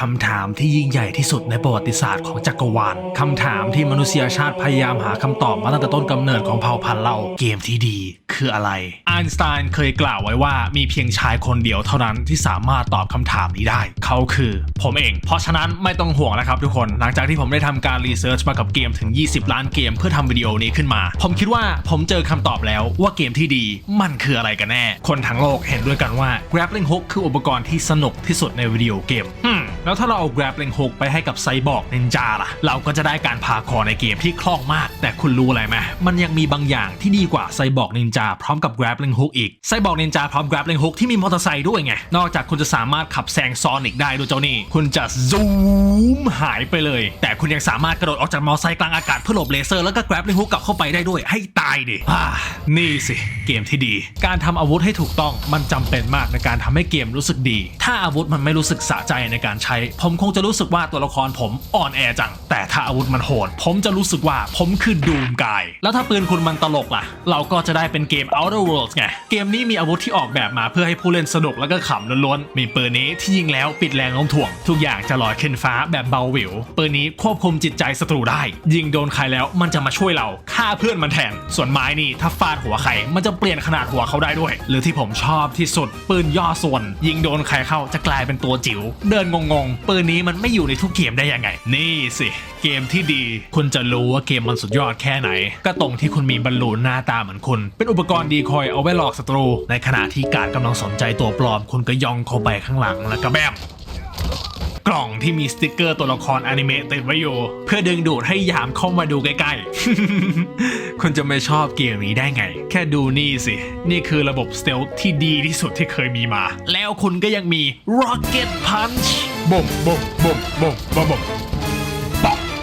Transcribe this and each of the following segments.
คำถามที่ยิ่งใหญ่ที่สุดในประวัติศาสตร์ของจักรวาล คำถามที่มนุษยชาติพยายามหาคำตอบมาตั้งแต่ต้นกำเนิดของเผ่าพันธุ์เรา เกมที่ดีคืออะไร ไอน์สไตน์เคยกล่าวไว้ว่ามีเพียงชายคนเดียวเท่านั้นที่สามารถตอบคำถามนี้ได้ เขาคือผมเอง เพราะฉะนั้นไม่ต้องห่วงแล้วครับทุกคน หลังจากที่ผมได้ทำการรีเสิร์ชมากับเกมถึง 20 ล้านเกมเพื่อทำวิดีโอนี้ขึ้นมา ผมคิดว่าผมเจอคำตอบแล้วว่าเกมที่ดีมันคืออะไรกันแน่ คนทั้งโลกเห็นด้วยกันว่า grappling hook คืออุปกรณ์ที่สนุกที่สุดในวิดีโอเกมฮึม แล้วถ้าเราเอา grappling hook ไปให้กับไซบอร์กนินจาล่ะ เราก็จะได้การพาคอในเกมที่คล่องมาก แต่คุณรู้อะไรไหมมันยังมีบางอย่างที่ดีกว่าไซบอร์กนินจาพร้อมกับ grappling hook อีก ไซบอร์กนินจาพร้อม grappling hook ที่มีมอเตอร์ไซค์ด้วยไง นอกจากคุณจะสามารถขับแซงซอนิกได้ด้วยเจ้านี่ คุณจะซูมหายไปเลย แต่คุณยังสามารถกระโดดออกจากมอเตอร์ไซค์กลางอากาศเพื่อหลบเลเซอร์แล้วก็ grappling hook กลับเข้าไปได้ด้วย ให้ตายดิอ่านี่สิเกมที่ดี การทำอาวุธให้ถูกต้องมันจำเป็นมากในการทำให้เกมรู้สึกดี ถ้าอาวุธมันไม่รู้สึกสะใจในการใช้ผมคงจะรู้สึกว่าตัวละครผมอ่อนแอจัง แต่ถ้าอาวุธมันโหด ผมจะรู้สึกว่าผมคือดูมกาย แล้วถ้าปืนคุณมันตลกล่ะ เราก็จะได้เป็นเกม Outer Worlds ไง เกมนี้มีอาวุธที่ออกแบบมาเพื่อให้ผู้เล่นสนุกแล้วก็ขำล้วนๆ มีปืนนี้ที่ยิงแล้วปิดแรงโน้มถ่วง ทุกอย่างจะลอยขึ้นฟ้าแบบเบาหวิว ปืนนี้ควบคุมจิตใจศัตรูได้ ยิงโดนใครแล้วมันจะมาช่วยเราฆ่าเพื่อนมันแทน ส่วนไม้นี่ถ้าฟาดหัวใครมันจะเปลี่ยนขนาดหัวเขาได้ด้วย หรือที่ผมชอบที่สุดปืนย่อส่วน ยิงโดนใครเข้าจะกลายเป็นตัวจิ๋วเดินงงๆ ปืนนี้มันไม่อยู่ในทุกเกมได้ยังไง นี่สิ เกมที่ดี คุณจะรู้ว่าเกมมันสุดยอดแค่ไหน ก็ตรงที่คุณมีบอลลูนหน้าตาเหมือนคุณ เป็นอุปกรณ์ดีคอยเอาไว้หลอกศัตรู ในขณะที่การกำลังสนใจตัวปลอม คุณก็ย่องเข้าไปข้างหลังแล้วก็แบม กล่องที่มีสติกเกอร์ตัวละครอนิเมะติดไว้อยู่เพื่อดึงดูดให้ยามเข้ามาดูใกล้ๆ คุณจะไม่ชอบเกมนี้ได้ไง แค่ดูนี่สิ นี่คือระบบสเตลที่ดีที่สุดที่เคยมีมา แล้วคุณก็ยังมี Rocket Punch บ่มบ่มบ่มบ่มบ่ม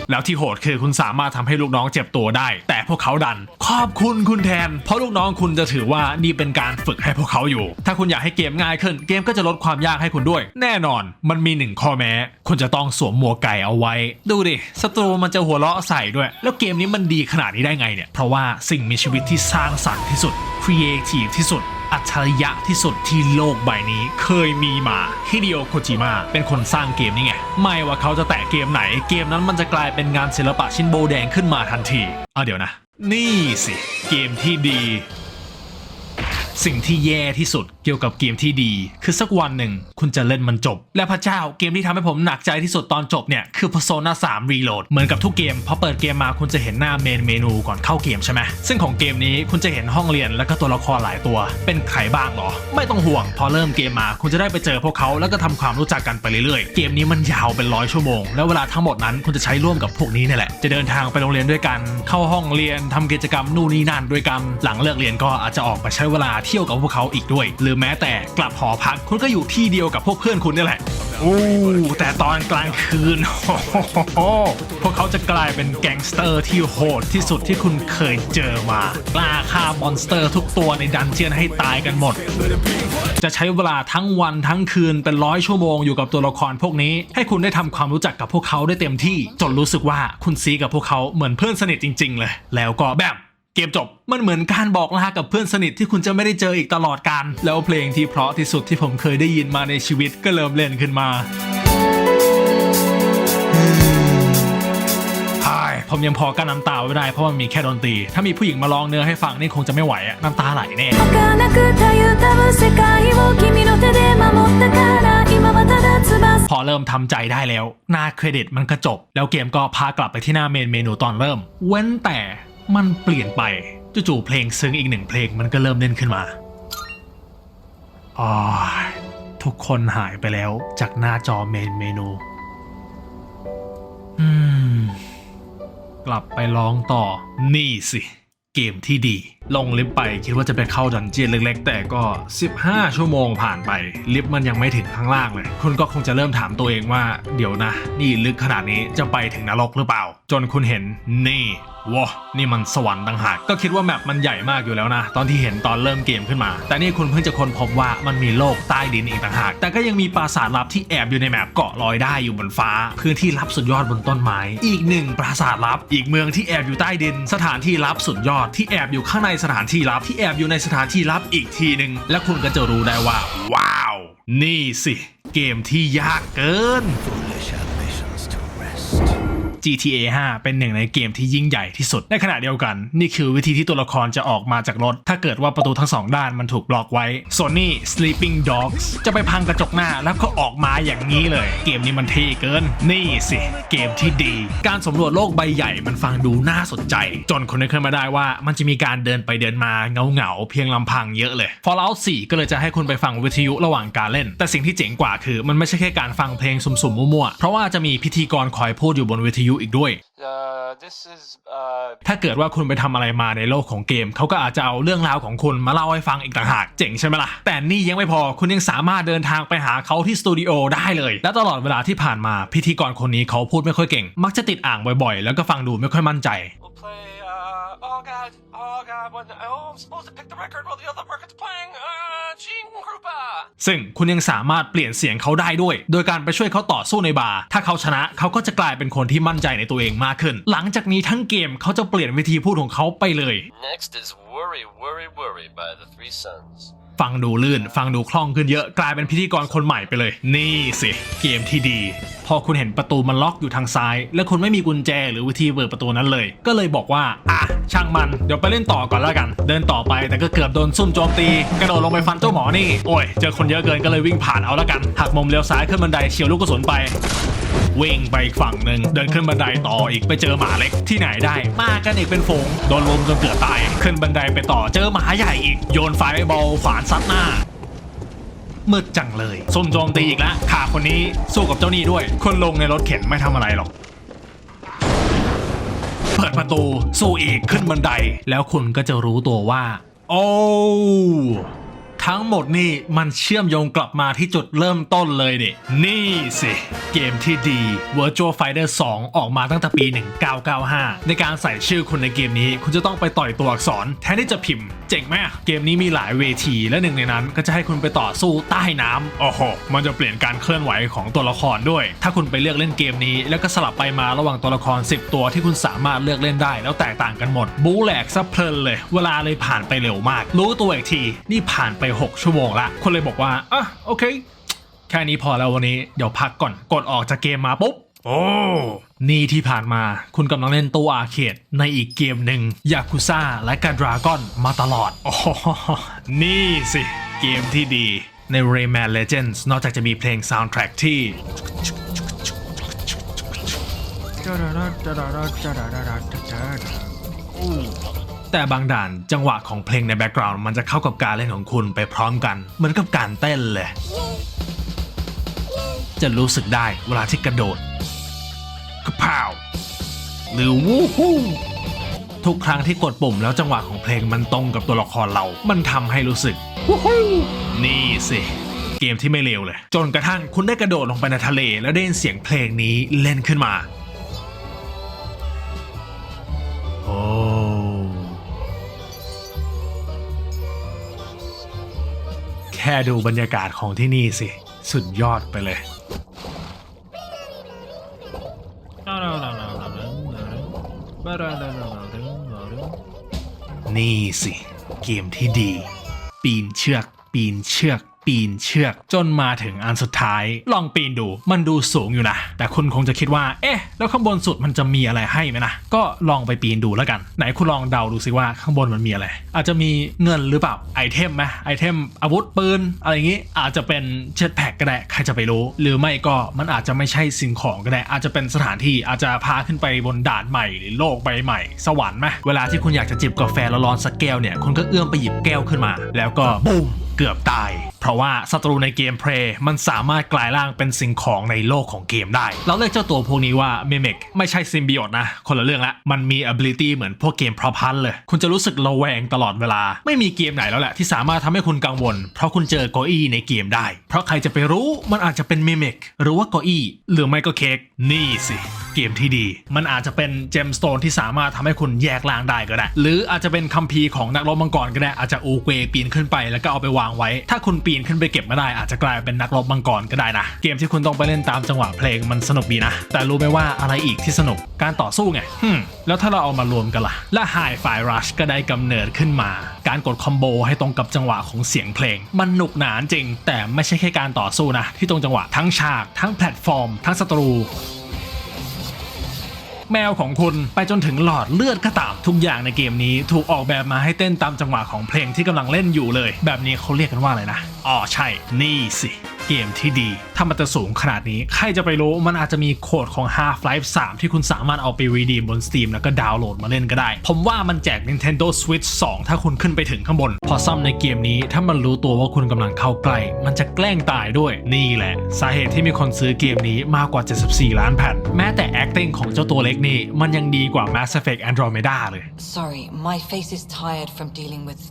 แล้วที่โหดคือคุณสามารถทำให้ลูกน้องเจ็บตัวได้ แต่พวกเขาดัน ขอบคุณคุณแทน เพราะลูกน้องคุณจะถือว่านี่เป็นการฝึกให้พวกเขาอยู่ ถ้าคุณอยากให้เกมง่ายขึ้น เกมก็จะลดความยากให้คุณด้วย แน่นอนมันมีหนึ่งข้อแม้ คุณจะต้องสวมหมวกไก่เอาไว้ ดูดิศัตรูมันจะหัวเราะใส่ด้วย แล้วเกมนี้มันดีขนาดนี้ได้ไงเนี่ยเพราะว่าสิ่งมีชีวิตที่สร้างสรรค์ที่สุดครีเอทีฟที่สุด อัจฉริยะที่สุดที่โลกใบนี้ เคยมีมาฮิเดโอโคจิมะเป็นคนสร้างเกมนี้ไง ไม่ว่าเขาจะแตะเกมไหน เกมนั้นมันจะกลายเป็นงานศิลปะชิ้นโบแดงขึ้นมาทันทีเอาเดี๋ยวนะ นี่สิ เกมที่ดี สิ่งที่แย่ที่สุดเกี่ยวกับเกมที่ดี คือสักวันหนึ่ง คุณจะเล่นมันจบ และพระเจ้าเกมที่ทำให้ผมหนักใจที่สุดตอนจบเนี่ย คือ Persona 3 Reload เหมือนกับทุกเกมพอเปิดเกมมาคุณจะเห็นหน้าเมนเมนูก่อนเข้าเกมใช่ไหมซึ่งของเกมนี้คุณจะเห็นห้องเรียนแล้วก็ตัวละครหลายตัว เป็นใครบ้างหรอ ไม่ต้องห่วง พอเริ่มเกมมา คุณจะได้ไปเจอพวกเขาแล้วก็ทำความรู้จักกันไปเรื่อยๆ เกมนี้มันยาวเป็นร้อยชั่วโมง แล้วเวลาทั้งหมดนั้นคุณจะใช้ร่วมกับพวกนี้นี่แหละ จะเดินทางไปโรงเรียนด้วยกัน เข้าห้องเรียนทำกิจกรรมนู่นนี่นั่นด้วยกัน หลังเลิกเรียนก็อาจจะออกไปใช้เวลาเที่ยวกับพวกเขาอีกด้วย หรือแม้แต่กลับหอพักคุณก็อยู่ที่เดียวกับพวกเพื่อนคุณนี่แหละโอ้แต่ตอนกลางคืนพวกเขาจะกลายเป็นแก๊งสเตอร์ที่โหดที่สุดที่คุณเคยเจอมาล้าฆ่ามอนสเตอร์ทุกตัวในดันเจียนให้ตายกันหมด จะใช้เวลาทั้งวันทั้งคืนเป็นร้อยชั่วโมงอยู่กับตัวละครพวกนี้ ให้คุณได้ทำความรู้จักกับพวกเขาได้เต็มที่ จนรู้สึกว่าคุณซีกับพวกเขาเหมือนเพื่อนสนิทจริง ๆ เลย แล้วก็แบบ เกมจบมันเหมือนการบอกลากับเพื่อนสนิทที่คุณจะไม่ได้เจออีกตลอดกันแล้วเพลงที่เพราะที่สุดที่ผมเคยได้ยินมาในชีวิตก็เริ่มเล่นขึ้นมาผมยังพอกั้นน้ำตาไว้ได้เพราะมันมีแค่ดนตรี ถ้ามีผู้หญิงมาร้องเนื้อให้ฟังนี่คงจะไม่ไหวอะน้ำตาไหลแน่พอเริ่มทำใจได้แล้ว หน้าเครดิตมันก็จบ แล้วเกมก็พากลับไปที่หน้าเมนเมนูตอนเริ่ม เว้นแต่ มันเปลี่ยนไปจู่ๆเพลงซึ้งอีกหนึ่งเพลงมันก็เริ่มเล่นขึ้นมาอ๋อทุกคนหายไปแล้วจากหน้าจอเมนเมนู อืม กลับไปร้องต่อ นี่สิ เกมที่ดีลงลิฟต์ไปคิดว่าจะไปเข้าดันเจียนเล็กๆ แต่ก็ 15 ชั่วโมงผ่านไป ลิฟต์มันยังไม่ถึงข้างล่างเลย คุณก็คงจะเริ่มถามตัวเองว่าเดี๋ยวนะ นี่ลึกขนาดนี้จะไปถึงนรกหรือเปล่า จนคุณเห็นนี่ว้านี่มันสวรรค์ต่างหาก ก็คิดว่าแมปมันใหญ่มากอยู่แล้วนะ ตอนที่เห็นตอนเริ่มเกมขึ้นมา แต่นี่คุณเพิ่งจะค้นพบว่ามันมีโลกใต้ดินอีกต่างหาก แต่ก็ยังมีปราสาทลับที่แอบอยู่ในแมปเกาะลอยได้อยู่บนฟ้า พื้นที่ลับสุดยอดบนต้นไม้ อีกหนึ่งปราสาทลับ อีกเมืองที่แอบอยู่ใต้ดิน สถานที่ลับสุดยอดที่แอบอยู่ข้างในสถานที่ลับที่แอบอยู่ในสถานที่ลับอีกทีหนึ่งและคุณก็จะรู้ได้ว่า ว้าว นี่สิ เกมที่ยากเกิน GTA 5 เป็นหนึ่งในเกมที่ยิ่งใหญ่ที่สุด ในขณะเดียวกัน นี่คือวิธีที่ตัวละครจะออกมาจากรถ ถ้าเกิดว่าประตูทั้งสองด้านมันถูกบล็อกไว้ Sony Sleeping Dogs จะไปพังกระจกหน้าแล้วก็ออกมาอย่างนี้เลย เกมนี้มันเท่เกิน นี่สิ เกมที่ดี การสำรวจโลกใบใหญ่มันฟังดูน่าสนใจ จนคนนึกขึ้นมาได้ว่ามันจะมีการเดินไปเดินมาเงาเงาๆเพียงลำพังเยอะเลย Fallout 4 ก็เลยจะให้คุณไปฟังวิทยุระหว่างการเล่น แต่สิ่งที่เจ๋งกว่าคือมันไม่ใช่แค่การฟังเพลงสุ่มๆมั่วๆเพราะว่าจะมีพิธีกรคอยพูดอยู่บนวิทยุอีกด้วย Uh, this is uh, ถ้าเกิดว่าคุณไปทำอะไรมาในโลกของเกม เขาก็อาจจะเอาเรื่องราวของคุณมาเล่าให้ฟังอีกต่างหาก เจ๋งใช่ไหมล่ะ แต่นี่ยังไม่พอคุณยังสามารถเดินทางไปหาเขาที่สตูดิโอได้เลย และตลอดเวลาที่ผ่านมาพิธีกรคนนี้เขาพูดไม่ค่อยเก่ง มักจะติดอ่างบ่อยๆ แล้วก็ฟังดูไม่ค่อยมั่นใจ we'll play. Uh, oh god, oh god, what? Oh, I'm supposed to pick the record while the other record's playing. Uh, Gene Krupa. ซึ่งคุณยังสามารถเปลี่ยนเสียงเขาได้ด้วย โดยการไปช่วยเขาต่อสู้ในบาร์ ถ้าเขาชนะเขาก็จะกลายเป็นคนที่มั่นใจในตัวเองมากขึ้น หลังจากนี้ทั้งเกมเขาจะเปลี่ยนวิธีพูดของเขาไปเลย Next is Worry, Worry, Worry by the Three Sons. ฟังดูลื่น ฟังดูคล่องขึ้นเยอะกลายเป็นพิธีกรคนใหม่ไปเลย นี่สิ เกมที่ดี พอคุณเห็นประตูมันล็อกอยู่ทางซ้าย และคุณไม่มีกุญแจหรือวิธีเปิดประตูนั้นเลย ก็เลยบอกว่า อะ ช่างมัน เดี๋ยวไปเล่นต่อก่อนแล้วกัน เดินต่อไปแต่ก็เกือบโดนซุ่มโจมตี กระโดดลงไปฟันเจ้าหมอนี่ โอ้ย เจอคนเยอะเกินก็เลยวิ่งผ่านเอาแล้วกัน หักมุมเลี้ยวซ้ายขึ้นบันไดเฉียวลูกกระสุนไป วิ่งไปอีกฝั่งหนึ่งเดินขึ้นบันไดต่ออีกไปเจอหมาเล็กที่ไหนได้ มากันอีกเป็นฝูงโดนลุมจนเกือบตาย ขึ้นบันไดไปต่อเจอหมาใหญ่อีกโยนไฟบอลฝานซัดหน้ามืดจังเลยส้มโจมตีอีกแล้วขาคนนี้สู้กับเจ้านี้ด้วย คนลงในรถเข็นไม่ทำอะไรหรอก เปิดประตูสู้อีกขึ้นบันได แล้วคุณก็จะรู้ตัวว่า โอ้ ทั้งหมดนี่มันเชื่อมโยงกลับมาที่จุดเริ่มต้นเลยนี่นี่สิ เกมที่ดี Virtual Fighter 2 ออกมาตั้งแต่ปี 1995 ในการใส่ชื่อคุณในเกมนี้ คุณจะต้องไปต่อยตัวอักษร แทนที่จะพิมพ์ เจ๋งไหมเกมนี้มีหลายเวทีและหนึ่งในนั้น ก็จะให้คุณไปต่อสู้ใต้น้ำโอ้โหมันจะเปลี่ยนการเคลื่อนไหวของตัวละครด้วย ถ้าคุณไปเลือกเล่นเกมนี้ แล้วก็สลับไปมาระหว่างตัวละคร 10 ตัวที่คุณสามารถเลือกเล่นได้ แล้วแตกต่างกันหมด บูแหลกซะเพลินเลย เวลาเลยผ่านไปเร็วมาก รู้ตัวอีกที นี่ผ่านไป6 ชั่วโมงละ คนเลยบอกว่าอะโอเค แค่นี้พอแล้ววันนี้เดี๋ยวพักก่อนกดออกจากเกมมาปุ๊บโอ้นี่ที่ผ่านมาคุณกำลังเล่นตู้อาร์เคดในอีกเกมหนึ่งยากุซ่าและกาดราก้อนมาตลอดโอ้โหนี่สิ เกมที่ดีใน Rayman Legends นอกจากจะมีเพลง soundtrack ที่ แต่บางด่านจังหวะของเพลงในแบ็กกราวน์มันจะเข้ากับการเล่นของคุณไปพร้อมกัน เหมือนกับการเต้นเลย จะรู้สึกได้เวลาที่กระโดดกระเพาหรือวู้ฮู้ทุกครั้งที่กดปุ่มแล้วจังหวะของเพลงมันตรงกับตัวละครเรา มันทำให้รู้สึกวู้ฮู้นี่สิเกมที่ไม่เลวเลย จนกระทั่งคุณได้กระโดดลงไปในทะเล แล้วได้ยินเสียงเพลงนี้เล่นขึ้นมา โอ้ ค่ดูบรรยากาศของที่นี่สิ สุดยอดไปเลย นี่สิ เกมที่ดี ปีนเชือก ปีนเชือก ปีนเชือกจนมาถึงอันสุดท้าย ลองปีนดูมันดูสูงอยู่นะ แต่คุณคงจะคิดว่า เอ๊ะ แล้วข้างบนสุดมันจะมีอะไรให้ไหมนะก็ลองไปปีนดูแล้วกัน ไหนคุณลองเดาดูสิว่าข้างบนมันมีอะไร อาจจะมีเงินหรือเปล่าไอเทมไหมไอเทมอาวุธปืนอะไรอย่างงี้ อาจจะเป็นเจ็ตแพ็กก็ได้ใครจะไปรู้ หรือไม่ก็มันอาจจะไม่ใช่สิ่งของก็ได้ อาจจะเป็นสถานที่อาจจะพาขึ้นไปบนด่านใหม่หรือโลกใบใหม่ สวรรค์ไหมเวลาที่คุณอยากจะจิบกาแฟร้อนๆสักแก้วเนี่ยคุณก็เอื้อมไปหยิบแก้วขึ้นมา แล้วก็บูม กือบตาย เพราะว่าศัตรูในเกมเพลย์มันสามารถกลายร่างเป็นสิ่งของในโลกของเกมได้ เราเรียกเจ้าตัวพวกนี้ว่า Mimic ไม่ใช่ซิมบิโอตนะ คนละเรื่องละ มันมี ability เหมือนพวกเกมพรอพันเลย คุณจะรู้สึกระแวงตลอดเวลา ไม่มีเกมไหนแล้วแหละที่สามารถทำให้คุณกังวล เพราะคุณเจอกอี้ในเกมได้ เพราะใครจะไปรู้มันอาจจะเป็น Mimic หรือว่ากอี้หรือไม่ก็เค้กนี่สิเกมที่ดี มันอาจจะเป็นเจมสโตนที่สามารถทำให้คุณแยกล่างได้ก็ได้ หรืออาจจะเป็นคัมภีร์ของนักรบมังกรก็ได้ อาจจะอูเกวปีนขึ้นไปแล้วก็เอาไปวางไว้ ถ้าคุณปีนขึ้นไปเก็บไม่ได้อาจจะกลายเป็นนักรบมังกรก็ได้นะ เกมที่คุณต้องไปเล่นตามจังหวะเพลงมันสนุกดีนะ แต่รู้ไหมว่าอะไรอีกที่สนุกการต่อสู้ไงฮึมแล้วถ้าเราเอามารวมกันล่ะ และไฮไฟรัชก็ได้กำเนิดขึ้นมา การกดคอมโบให้ตรงกับจังหวะของเสียงเพลง มันหนุกหนานจริง แต่ไม่ใช่แค่การต่อสู้นะ ที่ตรงจังหวะทั้งฉาก ทั้งแพลตฟอร์ม ทั้งศัตรู แมวของคุณ ไปจนถึงหลอดเลือดก็ตามทุกอย่างในเกมนี้ ถูกออกแบบมาให้เต้นตามจังหวะของเพลงที่กำลังเล่นอยู่เลย แบบนี้เขาเรียกกันว่าอะไรนะอ๋อใช่ นี่สิ เกมที่ดี ถ้ามันจะสูงขนาดนี้ ใครจะไปรู้มันอาจจะมีโคดของ Half-Life 3 ที่คุณสามารถเอาไปรีดีมบน Steam แล้วก็ดาวน์โหลดมาเล่นก็ได้ ผมว่ามันแจก Nintendo Switch 2 ถ้าคุณขึ้นไปถึงข้างบน พอซ่อมในเกมนี้ ถ้ามันรู้ตัวว่าคุณกำลังเข้าใกล้ มันจะแกล้งตายด้วย นี่แหละ สาเหตุที่มีคนซื้อเกมนี้มากกว่า 74 ล้านแผ่น แม้แต่ acting ของเจ้าตัวเล็กนี่ มันยังดีกว่า Mass Effect Andromeda เลย Sorry, my face is tired from dealing with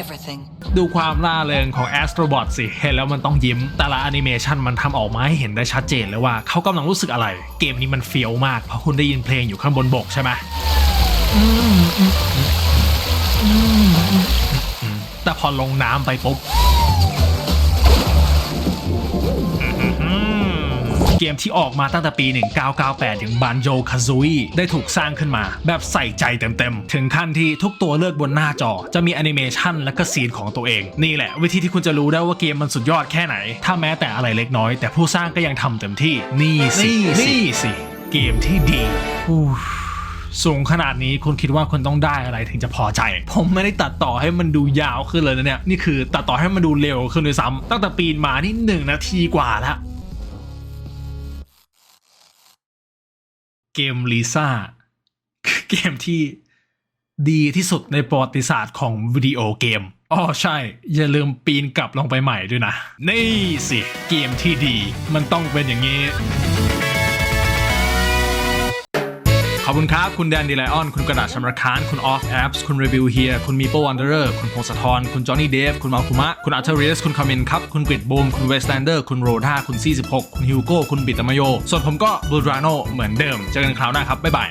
everything. ดูความล่าเริงของ Astrobot สิ เห็นแล้วมันต้องยิ้ม แต่ละแอนิเมชันมันทำออกมาให้เห็นได้ชัดเจนเลยว่าเขากำลังรู้สึกอะไร เกมนี้มันเฟี้ยวมาก เพราะคุณได้ยินเพลงอยู่ข้างบนบกใช่ไหมอืมอืมอืมอืมอืมอืมแต่พอลงน้ำไปปุ๊บ เกมที่ออกมาตั้งแต่ปี 1998 อย่างบันโจคาซู i ได้ถูกสร้างขึ้นมา แบบใส่ใจเต็มๆ ถึงขั้นที่ทุกตัวเลือกบนหน้าจอ จะมีแอนิเมชันและก็ซีนของตัวเอง นี่แหละ วิธีที่คุณจะรู้ได้ว่าเกมมันสุดยอดแค่ไหน ถ้าแม้แต่อะไรเล็กน้อย แต่ผู้สร้างก็ยังทำเต็มที่ นี่สินี่สิเกมที่ดีอู้สูงขนาดนี้คุณคิดว่าคุณต้องได้อะไรถึงจะพอใจ ผมไม่ได้ตัดต่อให้มันดูยาวขึ้นเลยนะเนี่ย นี่คือตัดต่อให้มันดูเร็วขึ้นด้วยซ้ำตั้งแต่ปีนมานี่หนึ่งนาทีกว่าแล้ว เกมลิซ่าคือเกมที่ดีที่สุดในประวัติศาสตร์ของวิดีโอเกมอ๋อใช่ อย่าลืมปีนกลับลงไปใหม่ด้วยนะ นี่สิ เกมที่ดีมันต้องเป็นอย่างนี้ ขอบคุณครับ คุณแดนดีไลออน คุณกระดาษชำระคาน คุณออฟแอปส์คุณรีวิวเฮียคุณมีโปวันเดอร์คุณพงศธรคุณจอห์นนี่เดฟ คุณมาคุมะ คุณอัลเทอริสคุณคามินครับ คุณกริดบูม คุณเวสแลนเดอร์ คุณโรธาคุณซี่16คุณฮิวโก้ คุณบิตามโย ส่วนผมก็บูดราโนเหมือนเดิม เจอกันคราวหน้าครับ บ๊ายบาย